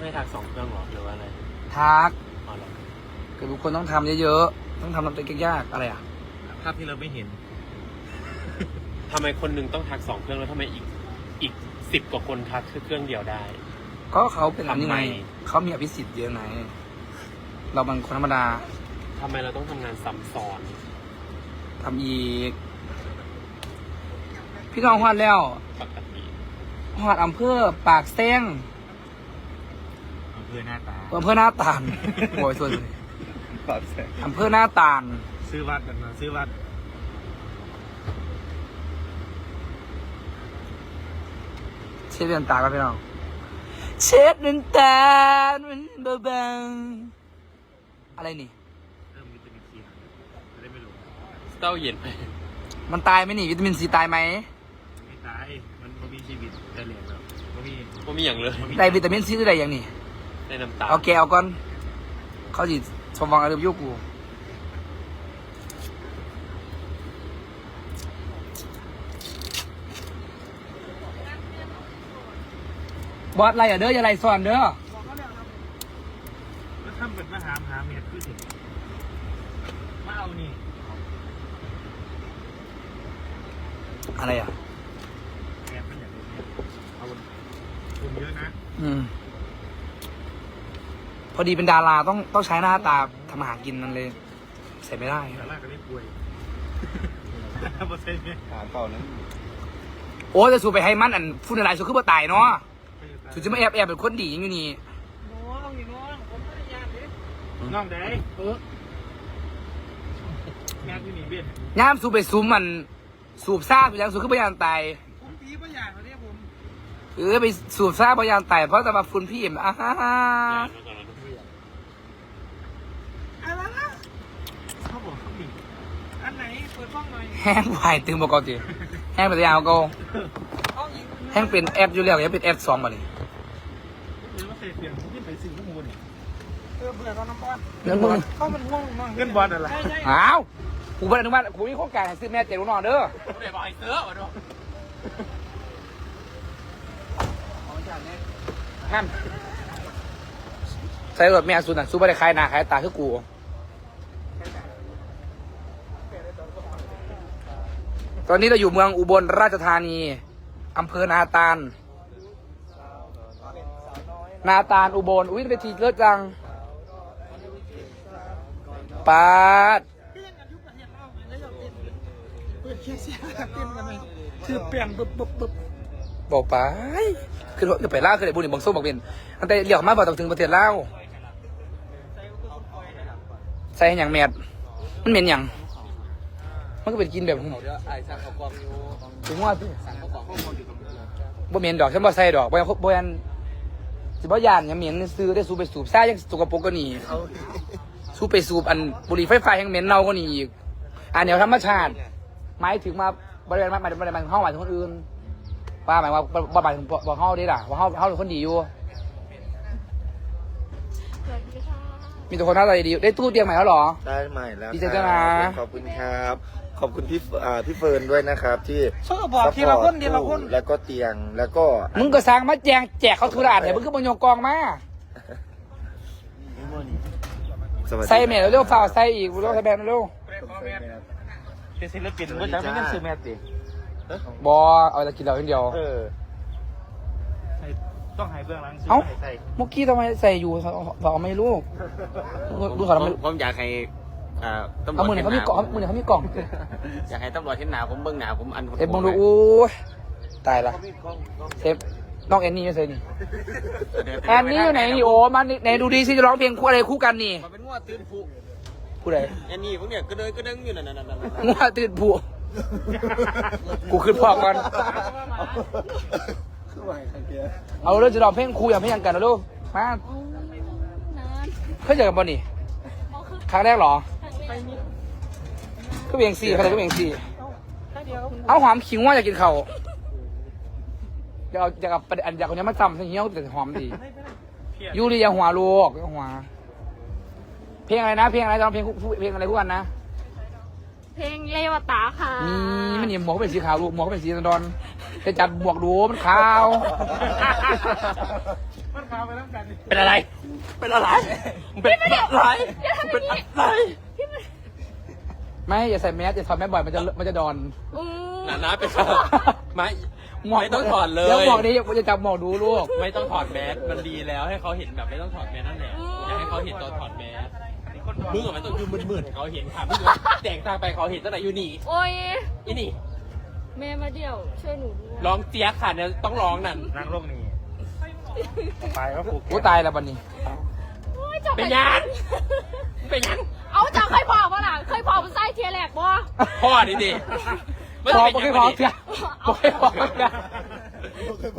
ไม่ทักสองเครื่องหรอหรือว่าอะไรทักอ๋อเหรอคือทุกคนต้องทำเยอะๆ ต้องทำทำตัวยากๆอะไรอะ ภาพที่เราไม่เห็นทำไมคนหนึงต้องทักสองเครื่องแล้วทำไมอีกอีกสิบกว่าคนทักแค่เครื่องเดียวได้ ก็เขาเป็นอันนี้ไงทำไม เขามีอภิสิทธิ์เยอะไงเราเป็นคนธรรมดาทำไมเราต้องทำงานซ้ำซ้อน ทำอีก พี่น้องฮอดแล้วปกติฮอดอำเภอปากแซงอำเภอหน้าตาอำเภอหน้าตาลโอ้ยส่วนอำเภอหน้าตาลซื้อวัดกันมาซื้อวัดเช็ดเดือนตากันพี่น้องเช็ดเดือนตามันเบาๆอะไรนี่ เริ่มวิตามินซีจะได้ไม่รู้เต้าเย็นไหมมันตายไหมนี่วิตามินซีตายไหมไม่ตายมันบ่มีชีวิตแต่เหลวแล้วบ่มีก็มีอย่างเลยบ่มีได้วิตามินซีหรือได้อย่างนี้ ในน้ำตาลเอาแกเอาก่อน เขาจิสมวังอารมณ์ยุกูบอสอะไรอะเด้ออย่าไรสอนเด้อแล้วทำเป็นมาหามหาเมียขึ้นอีกมาเอานี่ อะไรอะแอบมันอย่างนี้เอาคุณเยอะนะ อืม พอดีเป็นดาราต้องต้องใช้หน้าตาทำอาหารกินนั่นเลย ใส่ไม่ได้แต่ละก็ได้ป่วยเปอร์เซ็นต์เนี่ยหาเก่านั้นโอ้จะสูไปให้มันอันฟุ้นอะไรสูคือบ่ตายเนาะสูจะมาแอบแอบเป็นคนดีอย่างอยู่นี่น้องนี่น้องผมไม่ได้ยานดิน้องไหนเออแม่ที่นี่เบี้ยย่ามสูไปซูมมันสูบซ่าสูยังสูคือพยานตายผมปีไม่อยากเลยเนี่ยผมเออไปสูบซ่าพยานตายเพราะจะมาฟุ้นพี่เอ็มอ่าฮ่าฮ่า อะไรนะเขาบอกเขาบีอันไหน เปิดกล้องหน่อยแห้งไหวตึงบอกกอนจีแห้งเป็นยาวก็เอาอีกแห้งเป็นแอปอยู่แล้วยังเป็นแอปสองบ่นี่หรือว่าเคยเปลี่ยนที่ไปซื้อข้อมูลเนี่ยเออเบื่อเขาน้ำบอลเงินมึงเขามันง่วงมากเงินบอลอะไรใช่ใช่อ้าวกูเป็นอนุมัติกูมีโครงการให้ซื้อแม่เจ๋งลูกนอนเด้อไม่ได้บอกไอ้เสือวะเนาะนั่นใส่รถแม่สุดน่ะสู้ไม่ได้ขายหน้าขายตาคือกู ตอนนี้เราอยู่เมืองอุบลราชธานีอำเภอนาตาล นาตาลอุบล อุ้ยเวทีเลิศจังปาดคือเปลี่ยนปุ๊บปุ๊บปุ๊บบอกไปคือจะไปล่าคือไอ้บุญบังส้มบักเป็นอันแต่เรียกมาบอกต้องถึงประเทศลาวใส่อย่างแมดมันเหม็นอย่าง มันก็เป็นกินแบบผมถึงว่าที่บ่เหม็นดอกฉันบ่ใส่ดอกบ่ยังบ่ยันสิบ่ยานยังเหม็นซื้อได้สูบไปสูบซ่ายังสกปรกก็นี่สูบไปสูบอันบุหรี่ไฟฟ้ายังเหม็นเน่าก็นี่อีกอันเดียวธรรมชาติหมายถึงมาบริเวณมาบริเวณมันห้องหมายถึงคนอื่นว่าหมายว่าว่าหมายถึงว่าเฮาได้ล่ะว่าเฮาเฮาเป็นคนดีอยู่สวัสดีค่ะมีแต่คนหน้าตาดีได้ตู้เตียงใหม่แล้วเหรอ ได้ใหม่แล้วดีใจด้วยนะขอบคุณครับ ขอบคุณพี่เฟอ่าพี่เฟิร์นด้วยนะครับที่ช่วยบอกทีละคนทีละคน แล้วก็เตียงแล้วก็มึงก็สร้างมาแจงแจกเขาทุรานเนี่ยมึงก็บรรยกกองมา สวัสดีใส่เมลเร็วๆฝ่าใส่อีกเร็วใส่แบนเร็วเป็นศิลปินว่าจะไม่เงินซื้อแมสติบอเอาแต่กินเหล้าอย่างเดียว เออต้องหายเบื้องหลังซื้เอ้าให้ใส่เมื่อกี้ทำไมใส่อยู่เขาเอาไม่รู้ดูเขาทำไมผมอยากให้ อ่าตำรวเอาจมือเนี่ยเขามีกล่องมือเนี่ยเขามีกล่องอยากให้ตำรวจเห็นหนาผมเบิ้งหนาผมอันเอ็มมองดูอู้ยตายละเซฟน้องแอนนี่อยู่ไหนนี่แอนนี่อยู่ไหนนี่โอ้มาไหนดูดีสิจะร้องเพลงคู่อะไรคู่กันนี่มันเป็นงัวตื่นผูคู่ไหนแอนนี่ผมเนี่ยก็เดินก็เดินอยู่นั่นนั่นนั่นงัวตื่นผัวกูขึ้นพอก่อนเอาเรื่องจะร้องเพลงครูอย่างเพลงอย่างกันนะลูกมาโอ้นานเคยเจอกันป่ะนี่มอคือครั้งแรกเหรอไปนิด ก็เบียงสี่ใครก็เบียงสี่เดียวเอาหอมขิงว่าอยากกินเขาวอยากเอาอยากเอาประเด็นอยากเอาเนี้ยมาจำซะเงี้ยวแต่หอมดียูริยาหัวลูกอย่าหัวเพลงอะไรนะ เพลงอะไรจะร้องเพลงคู่เพลงอะไรคู่กันนะ เพลงเลวตาค่ะนี่มันนี่หมวกเป็นสีขาวลูกหมวกเป็นสีดอนจะจัดบวกดูมันขาวมันพาไปน้ำกันเป็นอะไร เป็นอะไรเป็นอะไรเป็นอะไร ไม่อย่าใส่แมสอย่าถอดแมสบ่อยมันจะมันจะดอน อืมหนาหนาเป็นไม่ไม่ต้องถอดเลย แล้วบอกนี้จะจับหมอกดูลูก ไม่ต้องถอดแมสมันดีแล้วให้เขาเห็นแบบไม่ต้องถอดแมสนั่นแหละอยากให้เขาเห็นตอนถอดแมสมึงกับมันต้องอยู่มืดๆเขาเห็นค่ะมึงแต่งตาไปเขาเห็นตั้งแต่อยู่นี่โอ้ยอีนี่แม่มาเดี่ยวช่วยหนูด้วยร้องเจี๊ยกค่ะเนี่ยต้องร้องนั่น นั่งลงนี่ไปก็ผูกกูตายแล้ววันนี้ โอ้ยจับเป็นยังเป็นยังเอาจับเคยพอป่ะล่ะเคยพอมันไส้เทียแหลกบ่พ่อดิดิพอไม่พอเสียไม่พอเสีย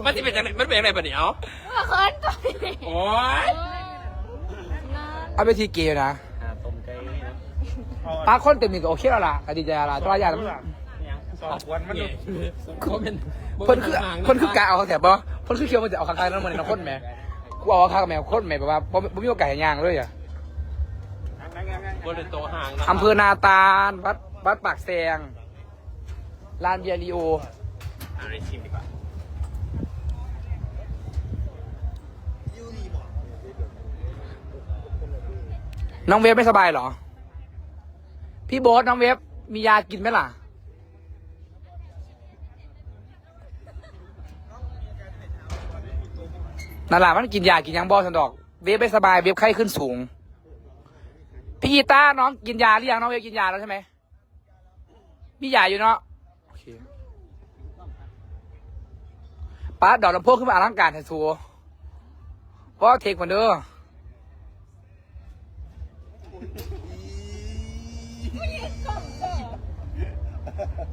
มันจะเป็นยังไงมันเป็นยังไงปะเนี่ยเอาเมื่อเคินตัวนี้โอ้ยเออนั่นเอาไปทีเกย์นะอ่าต้มไก่นะปาคนเต็มมีก็โอเคแล้วล่ะกดีใจละตัวอย่างสอบวันมันเขาเป็นเพิ่นคือเพิ่นคือกะเอาเขาแถบบ่เพิ่นคือเคียวมันจะเอาข้างๆนั้นมันในคนแหม กูเอาข้างแมวคนแหมแบบว่าบ่บ่มีโอกาสให้ย่างเลยอะบนเป็นโตห่างนะอำเภอนาตาลวัดวัดปากแซงลานเบียรีโออะไรชิมดีกว่าน้องเวฟไม่สบายเหรอ พี่โบ๊ทน้องเวฟมียากินไหมล่ะ นั่นแหละมันกินยากินยังบอสันดอก เวฟไม่สบายเวฟไข้ขึ้นสูง พี่กีต้าน้องกินยาหรือยังน้องเวฟกินยาแล้วใช่ไหมมียาอยู่เนาะโอเคป้าดอกลำโพงขึ้นมาอลังการแท้สัวเพราะว่าเทคมันเด้อ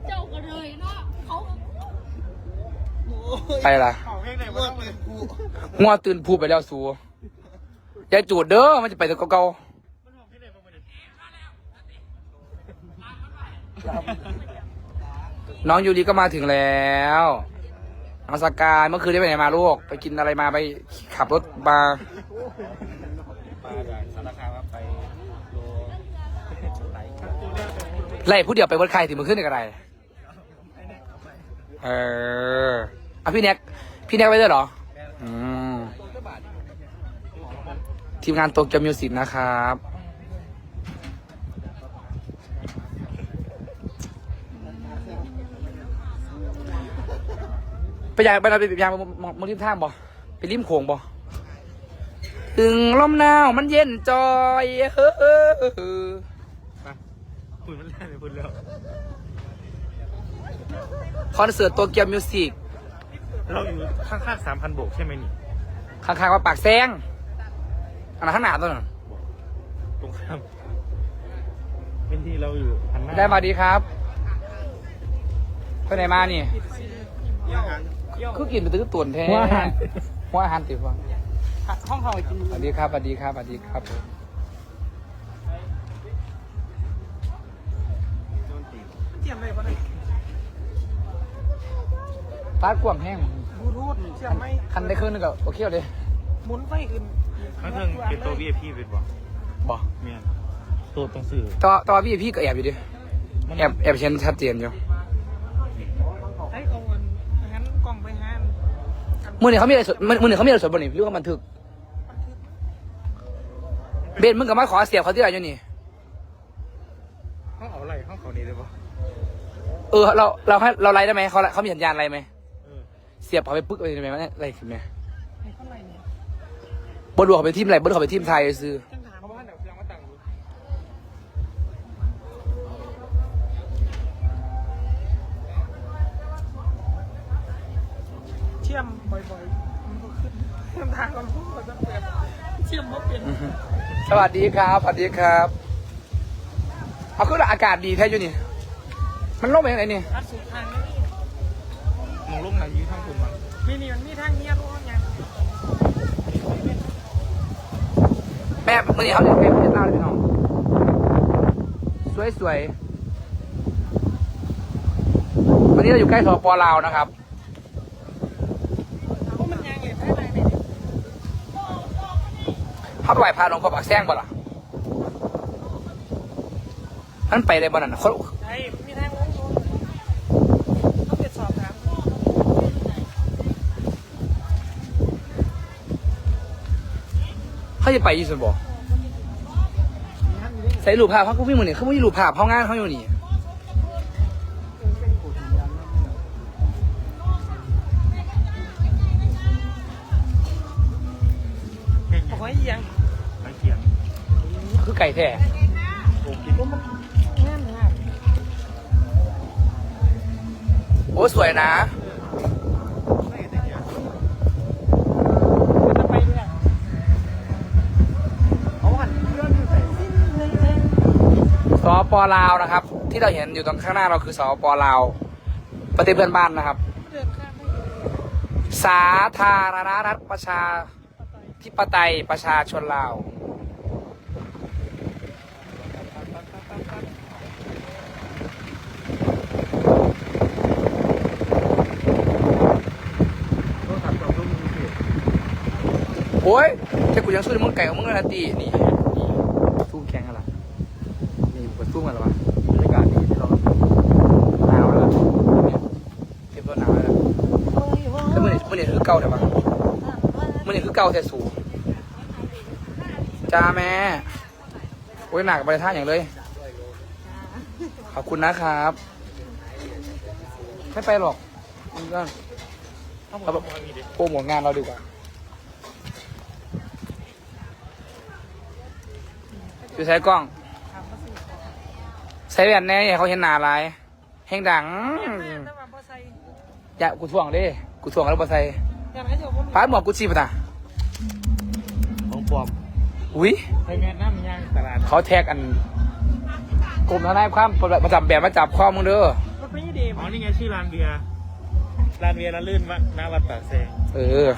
เจ้าก็เลยเนาะ เขาไปล่ะเอาเพลงไหนมาต้องเลยงัวตื่นพูไปแล้วสูอย่าจูดเด้อมันจะไปแต่เก่าๆน้องยูริก็มาถึงแล้วน้องสกายเมื่อคืนได้ไปไหนมาลูก ไปกินอะไรมาไปขับรถมามาจากสารคามครับไปโลไหลไล่ผู้เดียวไปวัดใครถึงมือขึ้นในกระไรเออ อะพี่แน็กพี่แน็กไปด้วยเหรออืมทีมงานโตเกียวมิวสิกนะครับ ไปยางไปนอนไปยางมองมองริมทางบ่ไปริมโขงบ่ถึงลมหนาวมันเย็นจอยเฮ้อคุณมันแรงเลยคุณแล้วคอนเสิร์ตโตเกียวมิวสิก เราอยู่ข้างๆสามพันโบกใช่ไหมนี่ ข้างๆว่าปากแซงอันนั้นข้างหน้าตัวนั้นตรงข้ามเป็นที่เราอยู่หันหน้าได้มาดีครับไปไหนมานี่คือกินไปตื้อตุ่นแท้หัวอาหาร หัวอาหารติดฟังห้องเขากินสวัสดีครับสวัสดีครับสวัสดีครับ เจียมเลยปะเนี่ย ปาดกวางแห้งบลูทูธเจียมไหมคันได้ครึ่งนึงก็โอเคเลยหมุนไฟขึ้นไม่เพิ่งเป็นตัว VIP เป็นบ่บอกเมียนตัวต้องซื้อต่อต่อพี่พี่ก็แอบอยู่ดิแอบแอบเช่นชัดเจนอยู่ไอ้เอาเงินงั้นกล้องไปหานมือหนึ่งเขามีอะไรสดมือมือหนึ่งเขามีอะไรสดบนนี่พี่ว่ามันถึกเบนมึงกับมาขอเสียบเขาที่ไหนอยู่นี่ห้องเอาอะไรห้องเขานี่เลยปะเออเราเราให้เราไลฟ์ได้ไหมเขาเขามีสัญญาณอะไรไหม เออเสียบเขาไปปึ๊กอะไรไหมวะเนี่ยอะไรขึ้นไหมให้เท่าไหร่เนี่ยบนหัวเขาไปทีมอะไรบนหัวเขาไปทีมไทยซื้อจังถามเพราะว่าเดี๋ยวยังมาตั้งดูเชื่อมบ่อยๆมันก็ขึ้นเชื่อมทางเราพูดมันจะเปลี่ยนเชื่อมบ่เป็นสวัสดีครับสวัสดีครับเอาคืออากาศดีแท้อยู่นี่ มันลงไปยังไงนี่อัดสุดทางนี้ มองลงไหนยืนทางคุณมั้งมีนี่มันมีทางเนี้ยรู้ยังแม่มื่อนี้เขาเรียนเป็นเวียดนามเลยพี่น้อง สวยสวยๆวันนี้เราอยู่ใกล้สปลาวนะครับพวกมันยังเหลือได้ไหนเนี่ยเขาไปไหว้พระหลวงพ่อปากแซงบ่ล่ะท่านไปได้บ่นั่นน่ะคน ใช่มีทางลงลงต้องเปลี่ยนสอบถาม เขา จะไปอยี่สุนบอกใส่รูปภาพเขาก็วิ่งมือนี่ยเขาไม่มีรูปภาพเขางานเขาอยู่นี่บอกว่าอียงคือไก่แท้โอ้สวยนะ ปลาวนะครับ ที่เราเห็นอยู่ตรงข้างหน้าเราคือสปลาว ประเทศเพื่อนบ้านนะครับ สาธารณรัฐประชาธิปไตยประชาชนลาวโอ้ยแต่กูยังสู้ในมึงไก่ของมึงเลยนะตีนี่สู้แข่งกันละนี่กูสู้กันหรอวะบรรยากาศดีที่เราหนาวแล้วเนี่ยเก็บตัวหนาวแล้ว แล้วมันมันเนี่ย คือเก่าแต่ว่ามันเนี่ยคือเก่าแต่สูงจ้าแม่โอ้ยหนักไปท่าอย่างเลย ขอบคุณนะครับ ไม่ไปหรอกมันก็เราแบบโปรโมทงานเราดีกว่าอยู่ใช้กล้อง ใช้แบบแน่อย่าเขาเห็นหนาหลายแห้งดังแต่ว่าพอใส่อย่ากูถ่วงเด้กูถ่วงแล้วบ่ใส่อยากให้เดี๋ยวผม ป้าหมวกกุชชี่ปะตาของปลอมอุ้ยไทยแมนน้ำย่างตลาดเขาแท็กอันกลุ่มทนายความมาจับแบบมาจับข้อมึงเด้อรถไม่ดีอ๋อนี่ไงชื่อร้านเบียร์ร้านเบียร์ละลื่นวัดหน้าวัดปากแซงเออ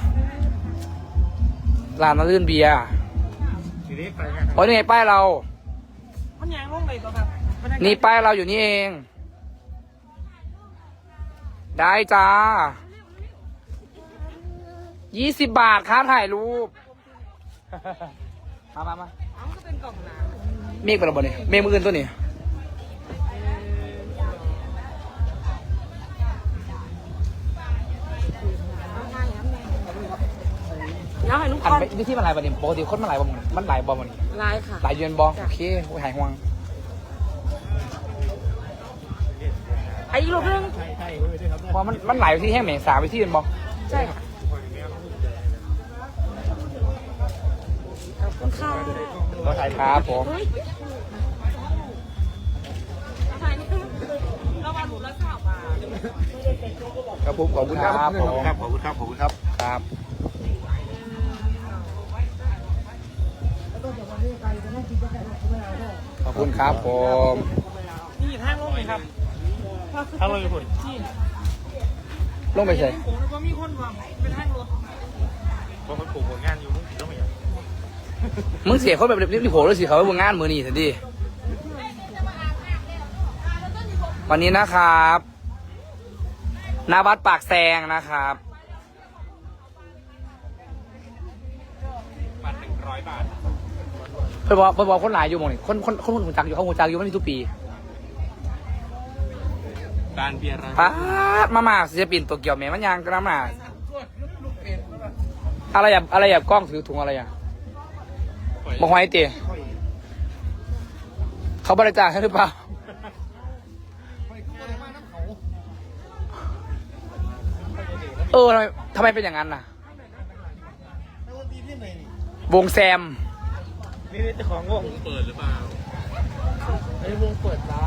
ร้านน้ำลื่นเบียร์อยู่นี่ไปงานโอ้ยนี่ไงป้ายเรามันยางลงเลยตัวครับนี่ป้ายเราอยู่นี่เอง ได้จ้า ยี่สิบบาทค่าถ่ายรูป มามามาเอาก็เป็นกล่องหนาเมฆเป็นระเบิดนี่เมฆมืออื่นตัวนี้อยากให้ลูกอันคอนไปวิธีมันหลายบอลนี่ปกติคนมันหลายบอลมันหลายบอลมันลายค่ะ หลายเยือนบอลโอเคโอ้ยหายห่วงไอ้อีกรูปนึงใช่ใช่เว้ยด้วยครับเพราะมันมันหลายวิธีแห้งแหม่งสามวิธีเป็นบอลใช่ค่ะ ก็ถ่ายครับผมถ่ายนี่คือระวังหนูแล้วสาวมาครับผมขอบคุณครับผมครับขอบคุณครับขอบคุณครับครับขอบคุณครับผมนี่ทางลงเลยครับถ้าเราอยู่คนที่ลงไปใส่ผมก็มีคนวางเป็นทางรถเพราะคนปลูกผลงานอยู่มึงต้องอย่าง มึงเสียเขาแบบรีบๆโผล่แล้วสิเขาไปวงงานมือนี่สิดิวันนี้นะครับหนาบัดปากแซงนะครับบัตรหนึ่งร้อยบาทเพื่อนบอกเพื่อนบอกคนหลายอยู่หมองนี่คนคนคนหูจักอยู่เขาหูจักอยู่มันมีทุกปีการเบียร์ร้านป้าดมามาศิลปินตัวเกี่ยวแม่มันยังกระมาอะไรอย่าอะไรอย่ากล้องถือถุงอะไรอะ บอกไว้ตีเขาบริจาคให้หรือเปล่าเออทำไมทำไมเป็นอย่างนั้นน่ะ วงแซมนี่เจ้าของวงเปิดหรือเปล่าไอ้วงเปิดจ้า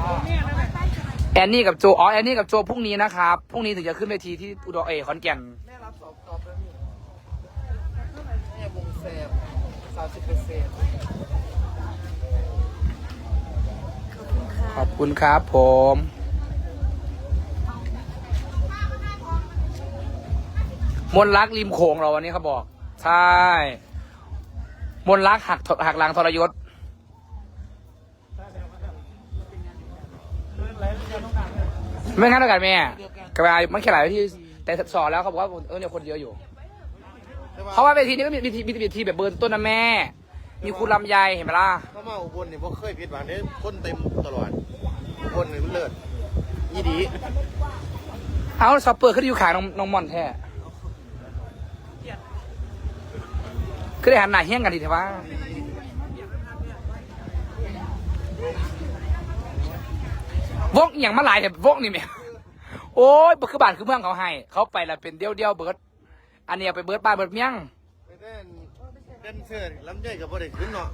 แอนนี่กับโจอ๋อแอนนี่กับโจพรุ่งนี้นะครับพรุ่งนี้ถึงจะขึ้นเวทีที่อุดรเอขอนแก่นแม่รับสอบตอบแล้วนี่แม่วงแซม สามสิบเปอร์เซ็นต์ขอบคุณครับผม มนต์รักริมโขงเราวันนี้เขาบอก ใช่ มนต์รักหักหักหลังทรยศไม่งั้นแล้วกันแม่กระบายมันแค่หลายที่ แต่สอนแล้วเขาบอกว่าเออเนี่ยคนเยอะอยู่ เพราะว่าเวทีนี้ก็มีเวทีมีเวทีแบบเบิร์นต้นนะแม่ มีคุณลำไยเห็นไหมล่ะ เข้ามาอุบลเนี่ยพวกเคยผิดหวังเนี่ยคนเต็มตลอดอุบลเนี่ยมันเลิศยี่ดีเอาซอปเปอร์ขึ้นอยู่ขางน้องน้องมอนแท้คือได้หันหน้าเฮี้ยงกันดีเถอะวะวกอหย่างมาหลายแต่วกนี่แม่โอ้ยคือบ้านคือเมืองเขาให้ เขาไปแล้วเป็นเดียวเดียวๆเบิร์ด อันนี้เอาไปเบิร์ดบ้านเบิร์ดเมี่ยงไปเต้นเต้นเสื้อลำไยกับบ่ได้ขึ้นเนาะ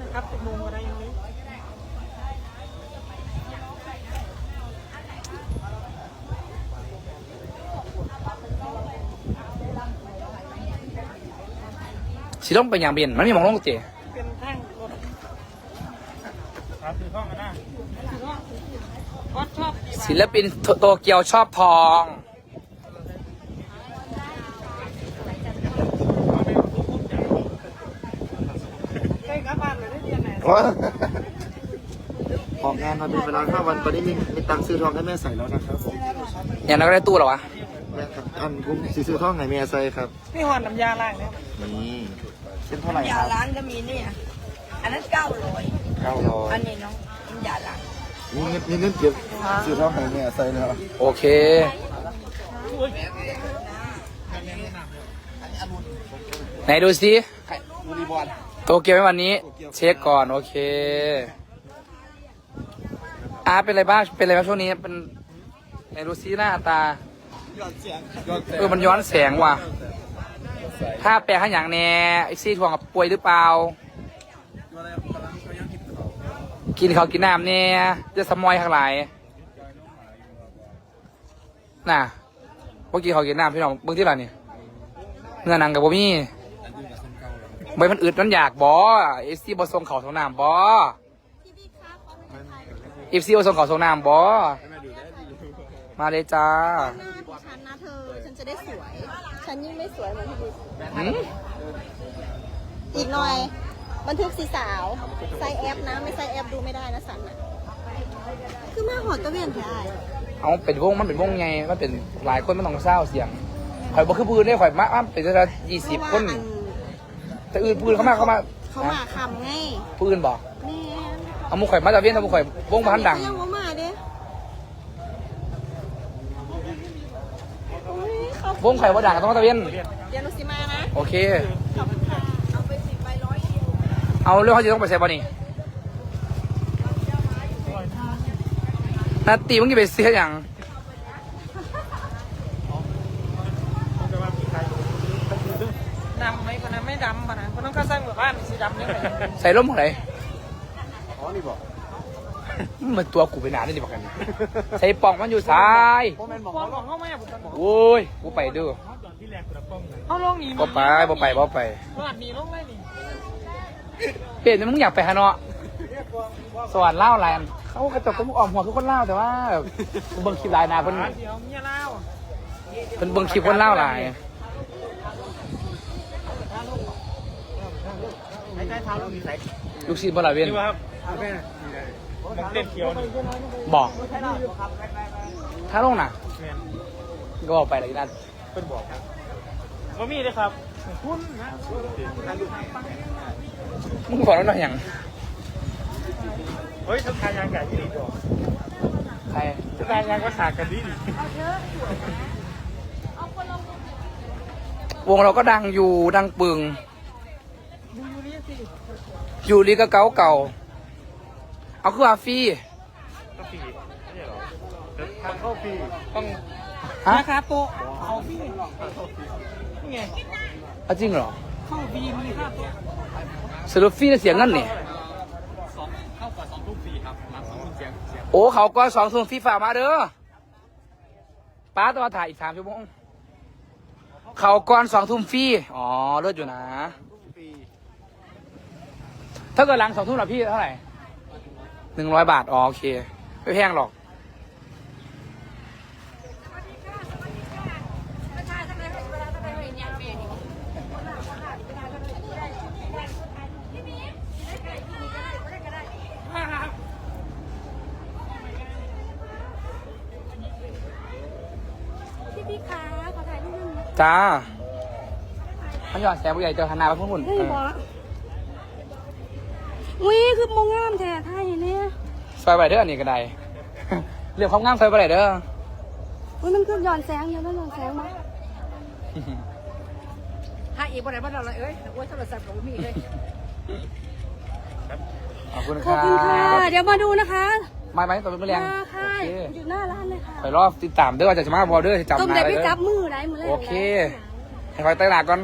นะครับติดมุมอะไรอย่างนี้สิลงไปอย่างเบียนมันมีหมองลงเตะ ศิลปินโตเกียวชอบทองใกล้กับบ้านเลยได้เดือนไหนอกงานมาเป็นเวลาห้าวัน ตอนนี้มีมีตังค์ซื้อทองให้แม่ใส่แล้วนะครับผมอย่างนั้นก็ได้ตู้เหรอวะ แม่ครับอันผมสิซื้อทองให้แม่ใส่ครับนี่หอนน้ำยาล้างเนี่ยนี่เป็นเท่าไหร่ยาล้างก็มีเนี่ย อันนั้นเก้าร้อย ก้าร้อยอันนี้น้องน้ำยาล้างนี่เงินนี่เงินเก็บซื้อทองให้แม่ใส่แล้วโอเคไหนดูสิโตเกียวไหมวันนี้ เช็คก่อน โอเคอาเป็นอะไรบ้างเป็นอะไรบ้างช่วงนี้เป็นไหนดูซิหน้าตาเออมันย้อนแสงว่ะถ้าแปลข้างอย่างแน่ไอซี่ทวงกับป่วยหรือเปล่า กินข้าวกินน้ำเนี่ยจะสมอยข้างหลายน่ะเมื่อกี้เขากินน้ำพี่น้องเบิ่งที่ไรนี่เนื้อหนังกับบ่มีใบมันอึดมันอยากบ่เอฟซีบ่ส่งเขาส่งน้ำบ่เอฟซีบ่ส่งเขาส่งน้ำบ่มาเลยจ้าหน้าของฉันนะเธอ ฉันจะได้สวย ฉันยิ่งไม่สวยเหมือนพี่บิ๊กหืมอีกหน่อย บันทึกสีสาวใส่แอปนะ ไม่ใส่แอปดูไม่ได้นะสันนะคือมาหอดตะเวียนได้เอาเป็นวงมันเป็นวงไงมันเป็นหลายคนมันต้องเศร้าเสียงข่อยบ่คือปืนได้ข่อยมาอ้ำเป็นจะยี่สิบคน แต่อื่นปืนเขามาเขามาเขามาคำไงปืนบอกแม่เอาหมุข่อยมาตะเวียนเอาหมุข่อยวงพันดังเขายังว่ามาเด้โอ้ยเขาวงข่อยว่าดังต้องมาตะเวียนเดี๋ยวหนุสิมานะ โอเค เอาเรื่องเขาจะต้องไปใส่บอนี่นาตีมึงจะไปเสียอย่างดำไหมคนนั้นไม่ดำคนนั้นคนนั้นก็สร้างหมู่บ้านสีดำนี่เลยใส่ร่มของไหนอ๋อนี่บอกมันตัวกูไปนานนี่บอกกัน ใส่ป่องมันอยู่ซ้ายพอหลงเข้ามาผมจะบอกโว้ยกูไปดูเอาลงนี่บ่ไปบ่ไปบ่ไปรอดนี่ลงเลยนี่ เปลี่ยนมึงอยากไปฮานอยสวรรค์เล่าอะไรอันเขากระจกก็มึงออมหัวคือคนเล่าแต่ว่าเบิ่งคลิปหลายหนาเพิ่นเดี๋ยวเมียเล่าเพิ่นเบิ่งคลิปคนเล่าหลายหายใจเท้าลงนี่ไหนลูกศิษย์บ่ละเว้นมันเต้นเขียวนี่บอกถ้าลงน่ะก็บอกไปเลยนั่นเป็นบอกครับว่ามีเลยครับคุณนะ มึงบอกแล้วหน่อยอย่างเฮ้ยทุกทายยางไก่ที่ดีบอกใครทุกทายยางก็สากกันดีดีวงเราก็ดังอยู่ดังปึงดูยูนี่สิอยู่ลีก็เก่าเก่า เอาคืออาฟรีก็ฟรีไม่ใช่หรอทางเข้าฟรีต้องฮะราคาโต๊ะเอาฟรีนี่ไงเอาจริงเหรอ เข้าฟรีมีค่าโต๊ะ สรุปฟรีจะเสียเงินนี่เข้ากว่าสองทุ่มฟรีครับมาสองทุ่มเสียงเสียงโอ้เขาก็สองส่วนฟีฝ่ามาเด้อป้าต้องมาถ่ายอีกสามชั่วโมงเขาก่อนสองทุ่มฟรีอ๋อเลิศอยู่นะถ้าเกิดหลังสองทุ่มหรอพี่เท่าไหร่หนึ่งร้อยบาทอ๋อโอเค ไม่แพงหรอก พี่พี่คะขอถ่ายรูปหนึงนะ จ้ามันหยอดแสงผู้ใหญ่เจอหันหน้าไปพุ่นเฮ้ยบอสอุ้ยคือมงงามแท้ถ่ายเนี่ยซอยไปเด้ออันนี้ก็ได้ เรื่องความงามซอยไปไหนเด้ออุ้ยมันคือย้อนแสงอยู่มันย้อนแสงมั้ยถ้าอีกบ่ได้บ่ได้เลยเอ้ยโอ้ยโทรศัพท์ของมีเลยขอบคุณขคอบรัคุณค่ะบเดี๋ยวมาดูนะคะ มาไหมตอนเป็นแรงมาค่ะโอเคอยู่หน้าร้านเลยค่ะคอยรอบติดตามเด้อว่าจะจะมาบอเดอร์จะจำต้องหนาได้ได้ไปเด้จัอบมือได้มือแรกโอเคให้คอยไต่หนาก่อน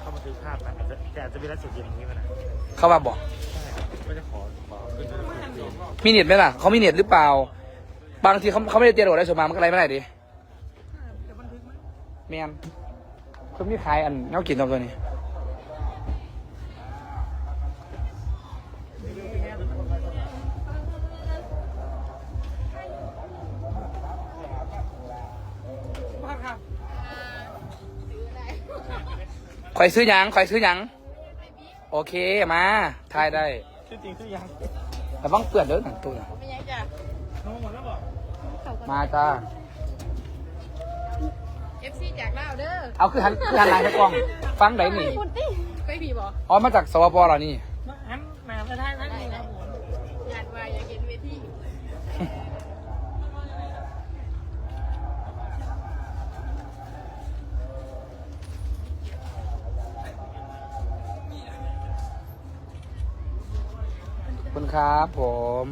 เข้ามาซื้อภาพนะอาจจะแต่อาจจะมีรักสุดเย็นอย่างนี้ก็ได้เข้ามาบอกก็จะขอขอขึ้นไปดูมีเน็ตไหมล่ะเขามีเน็ตหรือเปล่า บางทีเขาเขาไม่ได้เตียนโหลดได้สวนมากมันก็ไรไม่ได้ดิเมียนเพิ่มมีขายอันเงากินตรงตัวนี้ อยซื้อหยังคอยซื้อหยัง โอเคมาทายได้ชื่อจริงชื่อยังแต่บ้างเปื่อนเด้อหนังตัวน่ะน้องหมดแล้วบอกมาจ้าเอฟซีจากลาวเด้อเอาคือหันคือหันหลายตะกล้อง ฟังไหนนี่ไปผีบ่อ๋อมาจากสวปเหรอนี่งั้นมาไม่ได้นั่นนี่ค ครับผม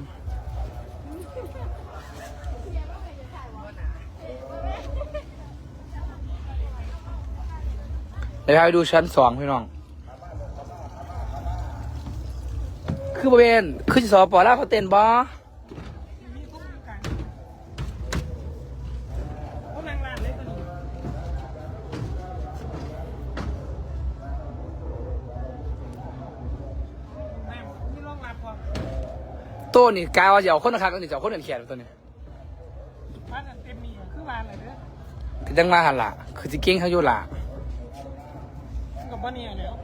เดี๋ยวพาไปดูชั้นสองพี่น้อง คือบริเวณคือสปอล่าเขาเต้นบอ นี่กายว่าจะเอาคนละครั้งนี่จะเอาคนอื่นแขนตัวนี้บ้านเต็มมีคือบ้านอะไรเด้อคือจังมาหันละคือจิเก่งเขาอยู่ละกับบ้านเนี่ยแล้ว